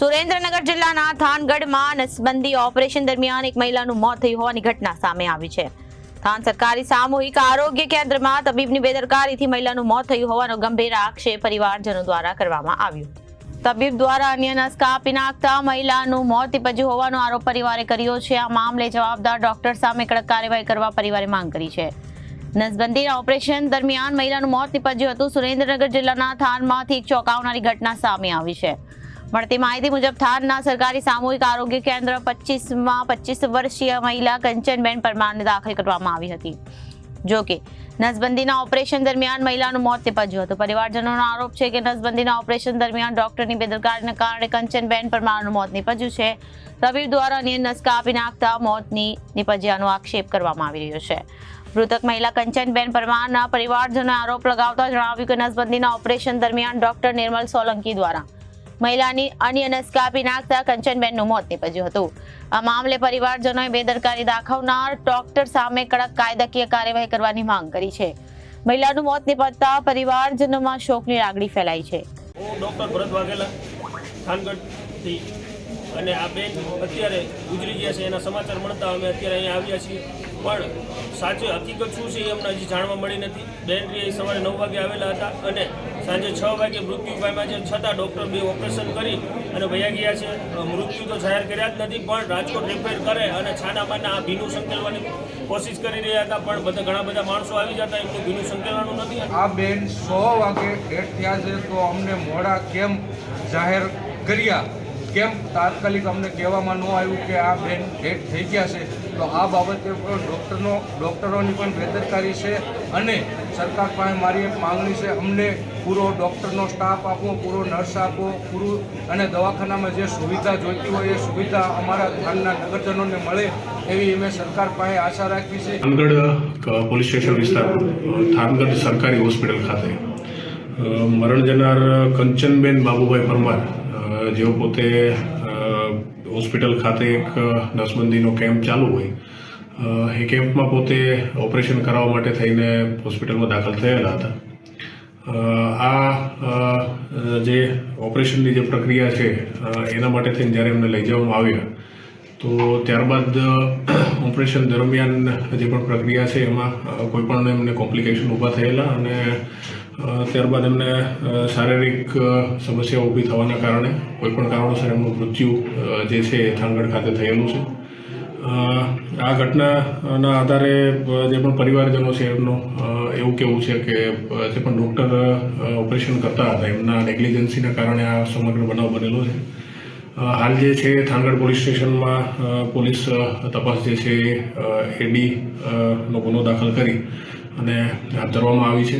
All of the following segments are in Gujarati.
સુરેન્દ્રનગર જિલ્લાના થાનગઢમાં નસબંધી ઓપરેશન દરમિયાન એક મહિલાનું મોત થયું હોવાની ઘટના સામે આવી છે. થાન સરકારી સામૂહિક આરોગ્ય કેન્દ્રમાં તબીબની બેદરકારીથી મહિલાનું મોત થયું હોવાનો ગંભીર આક્ષેપ પરિવારજનો દ્વારા કરવામાં આવ્યો. તબીબ દ્વારા અન્ય નસ કાપી નાખતા મહિલાનું મોત નિપજ્યું હોવાનો આરોપ પરિવારે કર્યો છે. આ મામલે જવાબદાર ડોક્ટર સામે કડક કાર્યવાહી કરવા પરિવારે માંગ કરી છે. નસબંધીના ઓપરેશન દરમિયાન મહિલાનું મોત નિપજ્યું હતું. સુરેન્દ્રનગર જિલ્લાના થાનમાંથી એક ચોંકાવનારી ઘટના સામે આવી છે. મળતી માહિતી મુજબ થાનના સરકારી સામૂહિક આરોગ્ય કેન્દ્ર પચીસમાં પચીસ વર્ષીય મહિલા કંચનબેન પરમારને દાખલ કરવામાં આવી હતી. જોકે નસબંધીના ઓપરેશન દરમિયાન મહિલાનું મોત નિપજ્યું હતું. પરિવારજનોનો આરોપ છે કે નસબંધીના ઓપરેશન દરમિયાન ડોક્ટરની બેદરકારીને કારણે કંચનબેન પરમારનું મોત નિપજ્યું છે. રવિર દ્વારા અન્ય નસ કાપી નાખતા મોતની નિપજ્યાનો આક્ષેપ કરવામાં આવી રહ્યો છે. મૃતક મહિલા કંચનબેન પરમારના પરિવારજનોએ આરોપ લગાવતા જણાવ્યું કે નસબંધીના ઓપરેશન દરમિયાન ડોક્ટર નિર્મલ સોલંકી દ્વારા મહિલાની અનિયનસ કાપી નાખતા કંચનબેનનું મોત નીપજ્યું હતું. આ મામલે પરિવારજનોએ બેદરકારી દાખવનાર ડોક્ટર સામે કડક કાયદાકીય કાર્યવાહી કરવાની માંગ કરી છે. મહિલાનું મોત નીપજતા પરિવારજનોમાં શોકની લાગણી ફેલાઈ છે. ડૉક્ટર ભરત વાઘેલા અને આ બેન અત્યારે ગુજરી ગયા છે, એના સમાચાર મળતા અમે અત્યારે અહીંયા આવ્યા છીએ. પણ સાચી હકીકત શું છે એ અમને હજી જાણવા મળી નથી. બેન સવારે નવ વાગે આવેલા હતા અને સાંજે છ વાગે મૃત્યુ પામ્યા છે. છતાં ડૉક્ટર બે ઓપરેશન કરી અને વયા ગયા છે. મૃત્યુ તો જાહેર કર્યા જ નથી, પણ રાજકોટ રિપેર કરે અને છાનામાના આ ભીનું સંકેલવાની કોશિશ કરી રહ્યા હતા. પણ બધા ઘણા બધા માણસો આવી જતા, એમનું ભીનું સંકેલવાનું નથી આ બેન સો વાગે ડેટ થયા છે, તો અમને મોડા કેમ જાહેર કર્યા? કેમ તાત્કાલિક અમને કહેવામાં ન આવ્યું કે આ બેન ડેટ થઈ ગયા છે? તો આ બાબતે પણ ડૉક્ટરનો ડૉક્ટરોની પણ બેદરકારી છે અને સરકાર પાસે મારી એક માંગણી છે, અમને પૂરો ડૉક્ટરનો સ્ટાફ આપો પૂરો નર્સ આપો પૂરું અને દવાખાનામાં જે સુવિધા જોઈતી હોય, એ સુવિધા અમારા ધાનના નગરજનોને મળે એવી અમે સરકાર પાસે આશા રાખવી છે. થાનગઢ પોલીસ સ્ટેશન વિસ્તાર, થાનગઢ સરકારી હોસ્પિટલ ખાતે. મરણ જનાર કંચનબેન બાબુભાઈ પરમાર જેઓ પોતે હોસ્પિટલ ખાતે એક નસબંધીનો કેમ્પ ચાલુ હોય. એ કેમ્પમાં પોતે ઓપરેશન કરાવવા માટે થઈને હોસ્પિટલમાં દાખલ થયેલા હતા. આ જે ઓપરેશનની જે પ્રક્રિયા છે એના માટે થઈને જ્યારે એમને લઈ જવામાં આવ્યા, તો ત્યારબાદ ઓપરેશન દરમિયાન જે પણ પ્રક્રિયા છે, એમાં કોઈપણ કોઈ પણ એમને કોમ્પ્લિકેશન ઊભા થયેલા અને ત્યારબાદ એમને શારીરિક સમસ્યા ઊભી થવાના કારણે, કોઈ પણ કારણોસર એમનું મૃત્યુ જે છે એ થાનગઢ ખાતે થયેલું છે. આ ઘટનાના આધારે જે પણ પરિવારજનો છે એમનું એવું કેવું છે કે જે પણ ડૉક્ટર ઓપરેશન કરતા હતા, એમના નેગ્લિજન્સીના કારણે આ સમગ્ર બનાવ બનેલો છે. હાલ જે છે, થાનગઢ પોલીસ સ્ટેશનમાં પોલીસ તપાસ જે છે એડી નો ગુનો દાખલ કરી અને હાથ ધરવામાં આવી છે.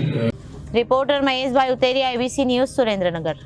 Reporter Maheshbhai Uteriya ABC news Surendranagar.